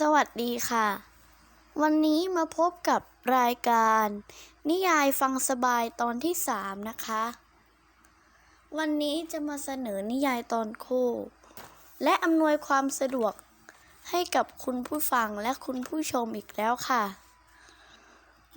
สวัสดีค่ะ วันนี้มาพบกับรายการ นิยายฟังสบายตอนที่3นะคะ วันนี้จะมาเสนอนิยายตอนคู่ และอำนวยความสะดวกให้กับคุณผู้ฟังและคุณผู้ชมอีกแล้วค่ะ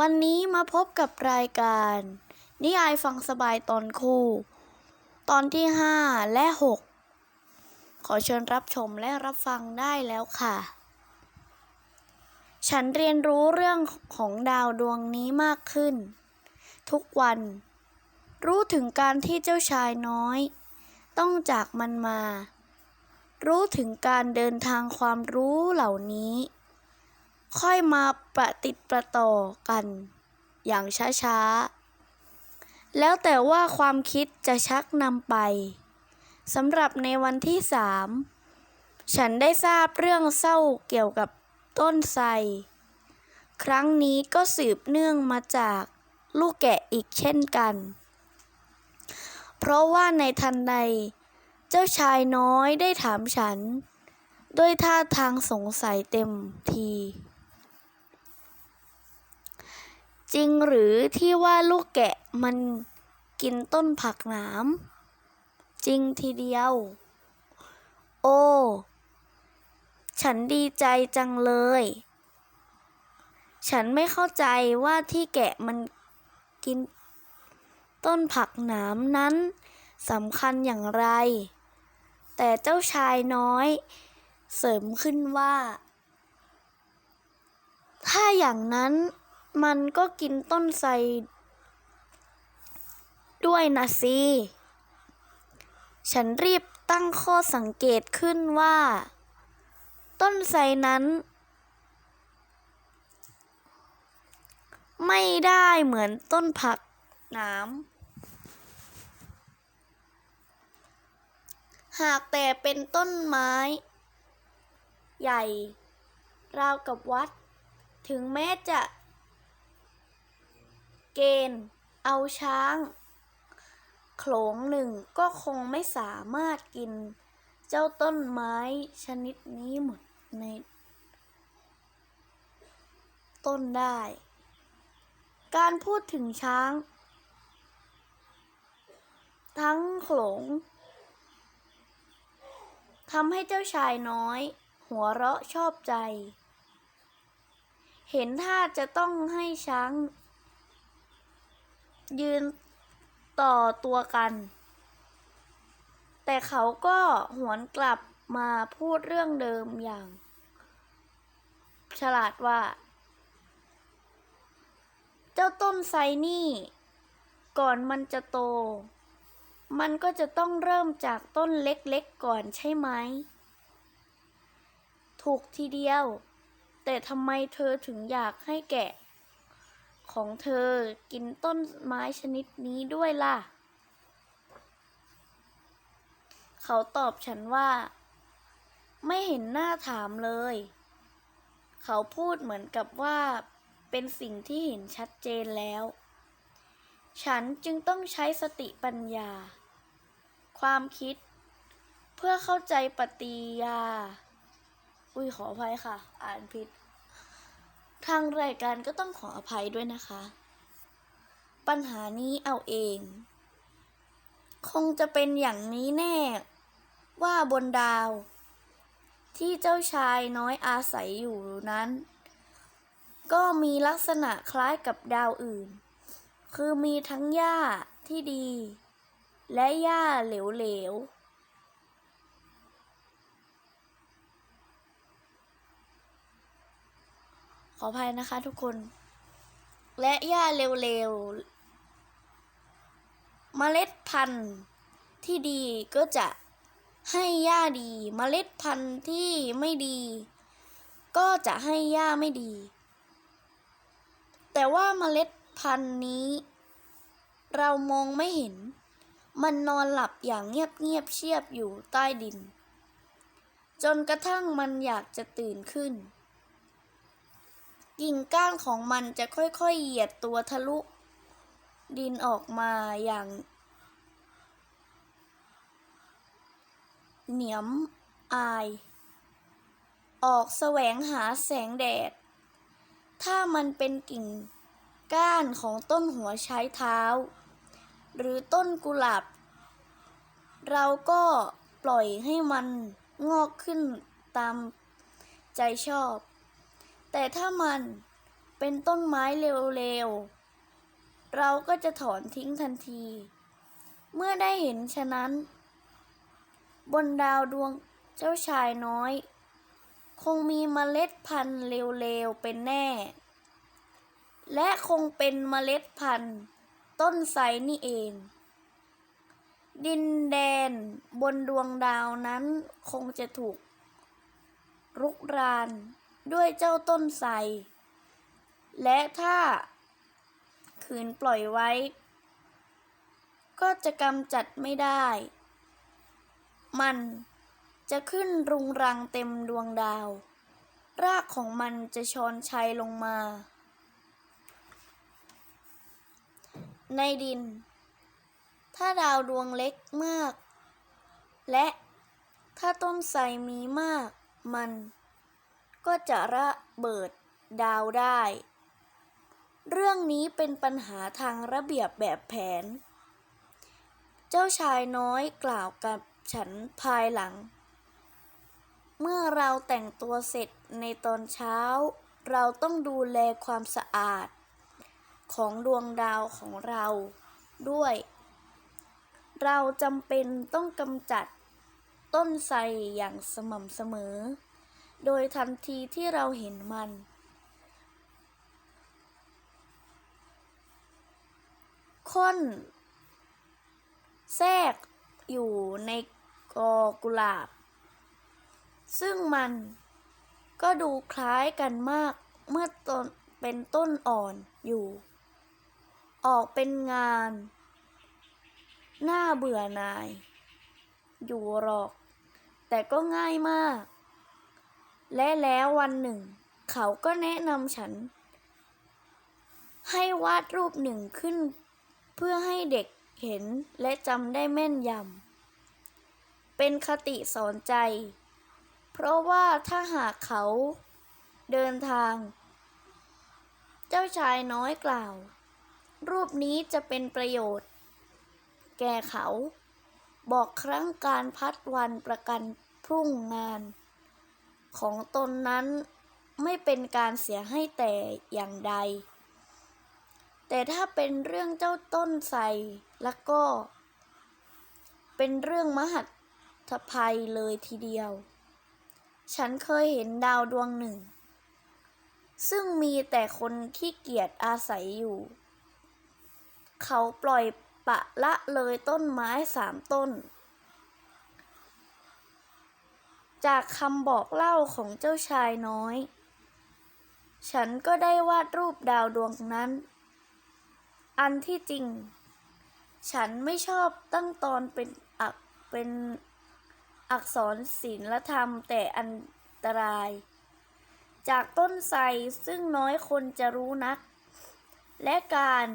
วันนี้มาพบกับรายการ นิยายฟังสบายตอนคู่ ตอนที่ 5 และ 6 ขอเชิญรับชมและรับฟังได้แล้วค่ะ ฉันเรียนรู้เรื่องของดาวดวงนี้มากขึ้น ทุกวัน รู้ถึงการที่เจ้าชายน้อย ต้องจากมันมา รู้ถึงการเดินทางความรู้เหล่านี้ ค่อยมาประติดประต่อกัน อย่างช้าๆ แล้วแต่ว่าความคิดจะชักนำไปสำหรับในวันที่สามฉันได้ทราบเรื่องเศร้าเกี่ยวกับ ต้นไทรครั้งนี้ก็สืบเนื่องมาจากลูกแกะอีกเช่นกัน เพราะว่าในทันใด เจ้าชายน้อยได้ถามฉัน ด้วยท่าทางสงสัยเต็มที จริงหรือที่ว่าลูกแกะมันกินต้นผักหนาม จริงทีเดียว โอ้ ฉันดีใจจังเลย ฉันไม่เข้าใจว่าที่แกะมันกิน ต้นผักหนามนั้นสำคัญอย่างไร แต่เจ้าชายน้อย เสริมขึ้นว่า ถ้าอย่างนั้นมันก็กินต้นไทรด้วยนะสิ ฉันรีบตั้งข้อสังเกตขึ้นว่า ต้นไทรนั้น ไม่ได้เหมือนต้นผักหนามหากแต่เป็นต้นไม้ ใหญ่ ราวกับวัด ถึงแม้จะ เกณฑ์เอาช้างโขลงหนึ่งก็คงไม่สามารถกิน เจ้าต้นไม้ชนิดนี้หมด ในต้นได้ การพูดถึงช้าง ทั้งโขลงทำให้เจ้าชายน้อย หัวเราะชอบใจ เห็นท่าจะต้องให้ช้าง ยืนต่อตัวกัน แต่เขาก็หวนกลับมาพูดเรื่องเดิมอย่าง ฉลาดว่า เจ้าต้นไทรนี่ ก่อนมันจะโต มันก็จะต้องเริ่มจากต้นเล็กๆก่อนใช่ไหม ถูกทีเดียว แต่ทำไมเธอถึงอยากให้แกะ ของเธอกินต้นไม้ชนิดนี้ด้วยล่ะ เขาตอบฉันว่า ไม่เห็นหน้าถามเลย เขาพูดเหมือนกับว่าเป็นสิ่งที่เห็นชัดเจนแล้ว ฉันจึงต้องใช้สติปัญญา ความคิด เพื่อเข้าใจปฏิยา อุ้ยขออภัยค่ะ อ่านผิด ทางรายการก็ต้องขออภัยด้วยนะคะ ปัญหานี้เอาเอง คงจะเป็นอย่างนี้แน่ ว่าบนดาว ที่เจ้าชายน้อยอาศัยอยู่นั้น ก็มีลักษณะคล้ายกับดาวอื่น คือมีทั้งหญ้าที่ดี และหญ้าเหลวๆขออภัยนะคะทุกคน และหญ้าเร็วๆเมล็ดพันธุ์ที่ดีก็จะ ให้หญ้าดี เมล็ดพันธุ์ที่ไม่ดี ก็จะให้หญ้าไม่ดี แต่ว่าเมล็ดพันธุ์นี้ เรามองไม่เห็น มันนอนหลับอย่างเงียบๆเชียบอยู่ใต้ดิน จนกระทั่งมันอยากจะตื่นขึ้น กิ่งก้านของมันจะค่อยๆเหยียดตัวทะลุ ดินออกมาอย่าง เหนียมอาย ออกแสวงหาแสงแดด ถ้ามันเป็นกิ่งก้านของต้นหัวใช้เท้า หรือต้นกุหลาบ เราก็ปล่อยให้มันงอกขึ้นตามใจชอบ แต่ถ้ามันเป็นต้นไม้เร็วๆ เราก็จะถอนทิ้งทันที เมื่อได้เห็นฉะนั้น บนดาวดวงเจ้าชายน้อย คงมีเมล็ดพันธุ์เร็วๆเป็นแน่ และคงเป็นเมล็ดพันธุ์ต้นไทรนี่เอง ดินแดนบนดวงดาวนั้นคงจะถูก รุกรานด้วยเจ้าต้นไทรและถ้าขืนปล่อยไว้ ก็จะกำจัดไม่ได้ มันจะขึ้นรุงรังเต็มดวงดาว รากของมันจะชอนชัยลงมา ในดิน ถ้าดาวดวงเล็กมาก และถ้าต้นไทรมีมาก มันก็จะระเบิดดาวได้ เรื่องนี้เป็นปัญหาทางระเบียบแบบแผน เจ้าชายน้อยกล่าวกับ ฉันภายหลัง เมื่อเราแต่งตัวเสร็จในตอนเช้า เราต้องดูแลความสะอาด ของดวงดาวของเราด้วย เราจำเป็นต้องกำจัดต้นไทรอย่างสม่ำเสมอ โดยทันทีที่เราเห็นมัน ค้น แทรก อยู่ในกอกุหลาบ ซึ่งมันก็ดูคล้ายกันมากเมื่อต้นเป็นต้นอ่อนอยู่ ออกเป็นงานหน้าเบื่อนาย อยู่หรอก แต่ก็ง่ายมาก และแล้ววันหนึ่ง เขาก็แนะนำฉัน ให้วาดรูปหนึ่งขึ้น เพื่อให้เด็ก เห็นและจำได้แม่นยำ เป็นคติสอนใจ เพราะว่าถ้าหากเขาเดินทาง เจ้าชายน้อยกล่าว รูปนี้จะเป็นประโยชน์ แก่เขา บอกครั้งการพัดวันประกันพรุ่งงาน ของตนนั้นไม่เป็นการเสียให้แต่อย่างใด แต่ถ้าเป็นเรื่องเจ้าต้นไทร แล้วก็ เป็นเรื่องมหัตภัยเลยทีเดียว ฉันเคยเห็นดาวดวงหนึ่ง ซึ่งมีแต่คนขี้เกียจอาศัยอยู่ เขาปล่อยปะละเลยต้นไม้สามต้น จากคำบอกเล่าของเจ้าชายน้อย ฉันก็ได้วาดรูปดาวดวงนั้น อันที่จริง ฉันไม่ชอบตั้งตอนเป็นอักเป็นอักษรศิลธรรมแต่อันตราย จากต้นไทรซึ่งน้อยคนจะรู้นัก และการ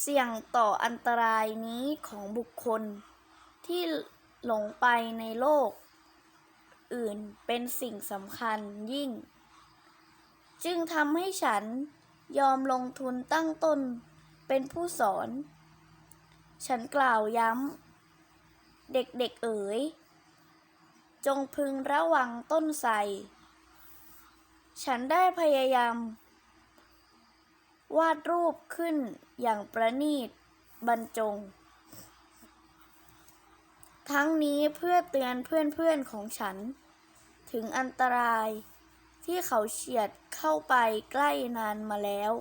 เสี่ยงต่ออันตรายนี้ของบุคคลที่หลงไปในโลก อื่นเป็นสิ่งสำคัญยิ่ง จึงทำให้ฉันยอมลงทุนตั้งต้น เป็นผู้สอน ฉันกล่าวย้ำ เด็กๆเอ๋ย จงพึงระวังต้นไทร ฉันได้พยายาม วาดรูปขึ้นอย่างประณีตบรรจง ทั้งนี้เพื่อเตือนเพื่อนๆของฉัน ถึงอันตรายที่เขาเฉียดเข้าไปใกล้นานมาแล้ว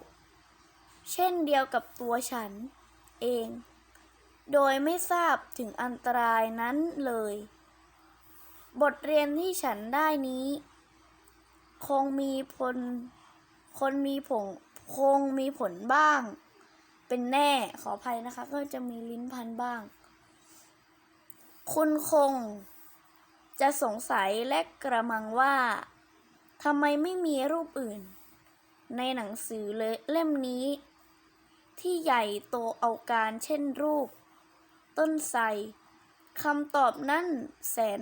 เช่นเดียวกับตัวฉันเอง โดยไม่ทราบถึงอันตรายนั้นเลย บทเรียนที่ฉันได้นี้ คงมีผลคนมีผงคงมีผลบ้าง เป็นแน่ขออภัยนะคะ ก็จะมีลิ้นพันบ้าง คุณคง จะสงสัยและกระมังว่าทำไมไม่มีรูปอื่น ในหนังสือเลยเล่มนี้ ที่ใหญ่โตเอาการเช่นรูป ต้นไทรคำตอบนั่นแสน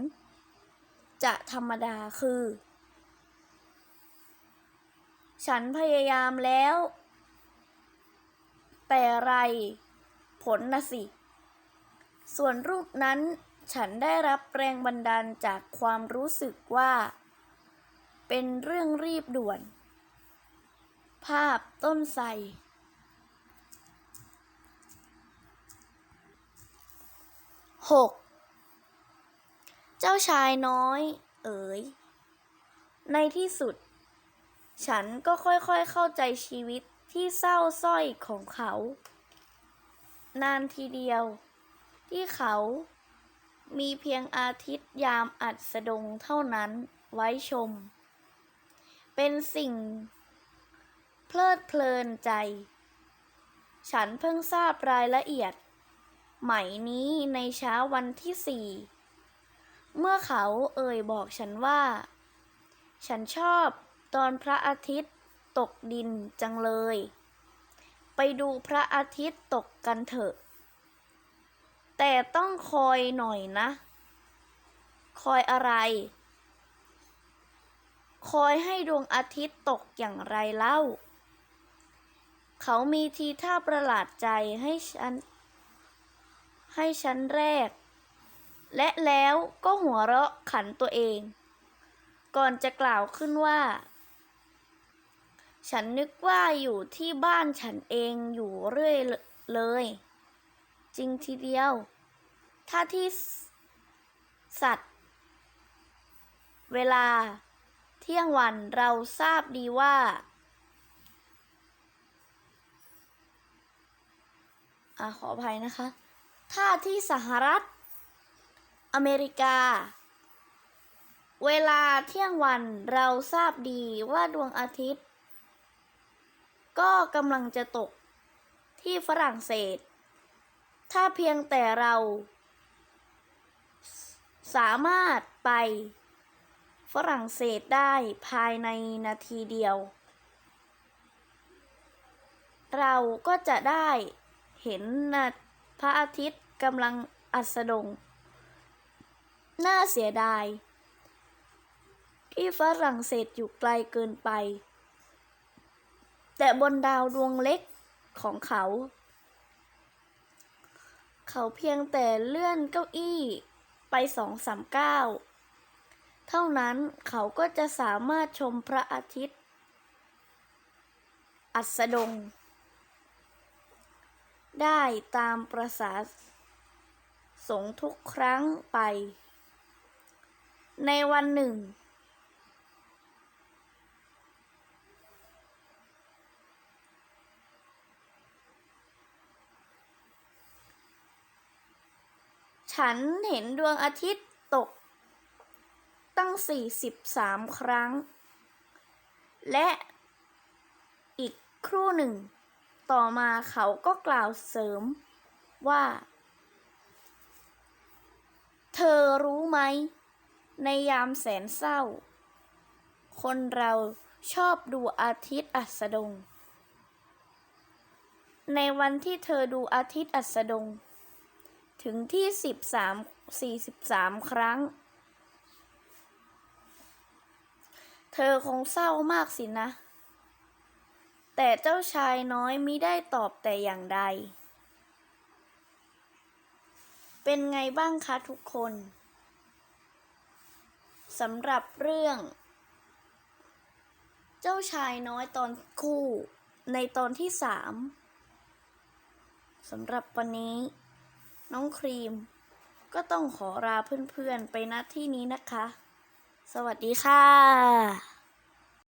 จะธรรมดาคือ ฉันพยายามแล้ว แต่ไร ผลนะสิ ส่วนรูปนั้นฉันได้รับแรงบันดาลจากความรู้สึกว่า เป็นเรื่องรีบด่วน ภาพต้นไทร หกเจ้าชายน้อย เอ๋ย ในที่สุด ฉันก็ค่อยๆเข้าใจชีวิตที่เศร้าสร้อยของเขา นานทีเดียว ที่เขามีเพียงอาทิตย์ยามอัดสดงเท่านั้นไว้ชม เป็นสิ่ง เพลิดเพลินใจ ฉันเพิ่งทราบรายละเอียด ไหมนี้ในเช้าวันที่สี่ เมื่อเขาเอ่ยบอกฉันว่า ฉันชอบตอนพระอาทิตย์ตกดินจังเลย ไปดูพระอาทิตย์ตกกันเถอะ แต่ต้องคอยหน่อยนะ คอยอะไร คอยให้ดวงอาทิตย์ตกอย่างไรเล่า เขามีทีท่าประหลาดใจให้ฉัน ให้ฉันแรก และแล้วก็หัวเราะขันตัวเอง ก่อนจะกล่าวขึ้นว่า ฉันนึกว่าอยู่ที่บ้านฉันเองอยู่เรื่อยเลย จริงทีเดียว ถ้าที่สัตว์ เวลาเที่ยงวันเราทราบดีว่าอ่าขออภัยนะคะ ถ้าที่สหรัฐ อเมริกา เวลาเที่ยงวันเราทราบดีว่าดวงอาทิตย์ ก็กำลังจะตกที่ฝรั่งเศส ถ้าเพียงแต่เรา สามารถไปฝรั่งเศสได้ภายในนาทีเดียว เราก็จะได้เห็นนะ พระอาทิตย์กำลังอัสดง น่าเสียดาย ที่ฝรั่งเศสอยู่ไกลเกินไป แต่บนดาวดวงเล็กของเขา เขาเพียงแต่เลื่อนเก้าอี้ไปสองสามก้าวเท่านั้นเขาก็จะสามารถชมพระอาทิตย์ อัสดง ได้ตามประสาสงทุกครั้งไป ในวันหนึ่ง ฉันเห็นดวงอาทิตย์ตก ตั้ง 43 ครั้ง และอีกครู่หนึ่ง ต่อมาเขาก็กล่าวเสริมว่า เธอรู้ไหม ในยามแสนเศร้า คนเราชอบดูอาทิตย์อัสดง ในวันที่เธอดูอาทิตย์อัสดง ถึงที่สิบสามสี่สิบสามครั้ง เธอคงเศร้ามากสินะ แต่เจ้าชายน้อยมิได้ตอบแต่อย่างใด เป็นไงบ้างคะทุกคนสำหรับเรื่อง เจ้าชายน้อยตอนคู่ในตอนที่สามสำหรับวันนี้ น้องครีม ก็ต้องขอลาเพื่อนๆไปณที่นี้นะคะ สวัสดีค่ะ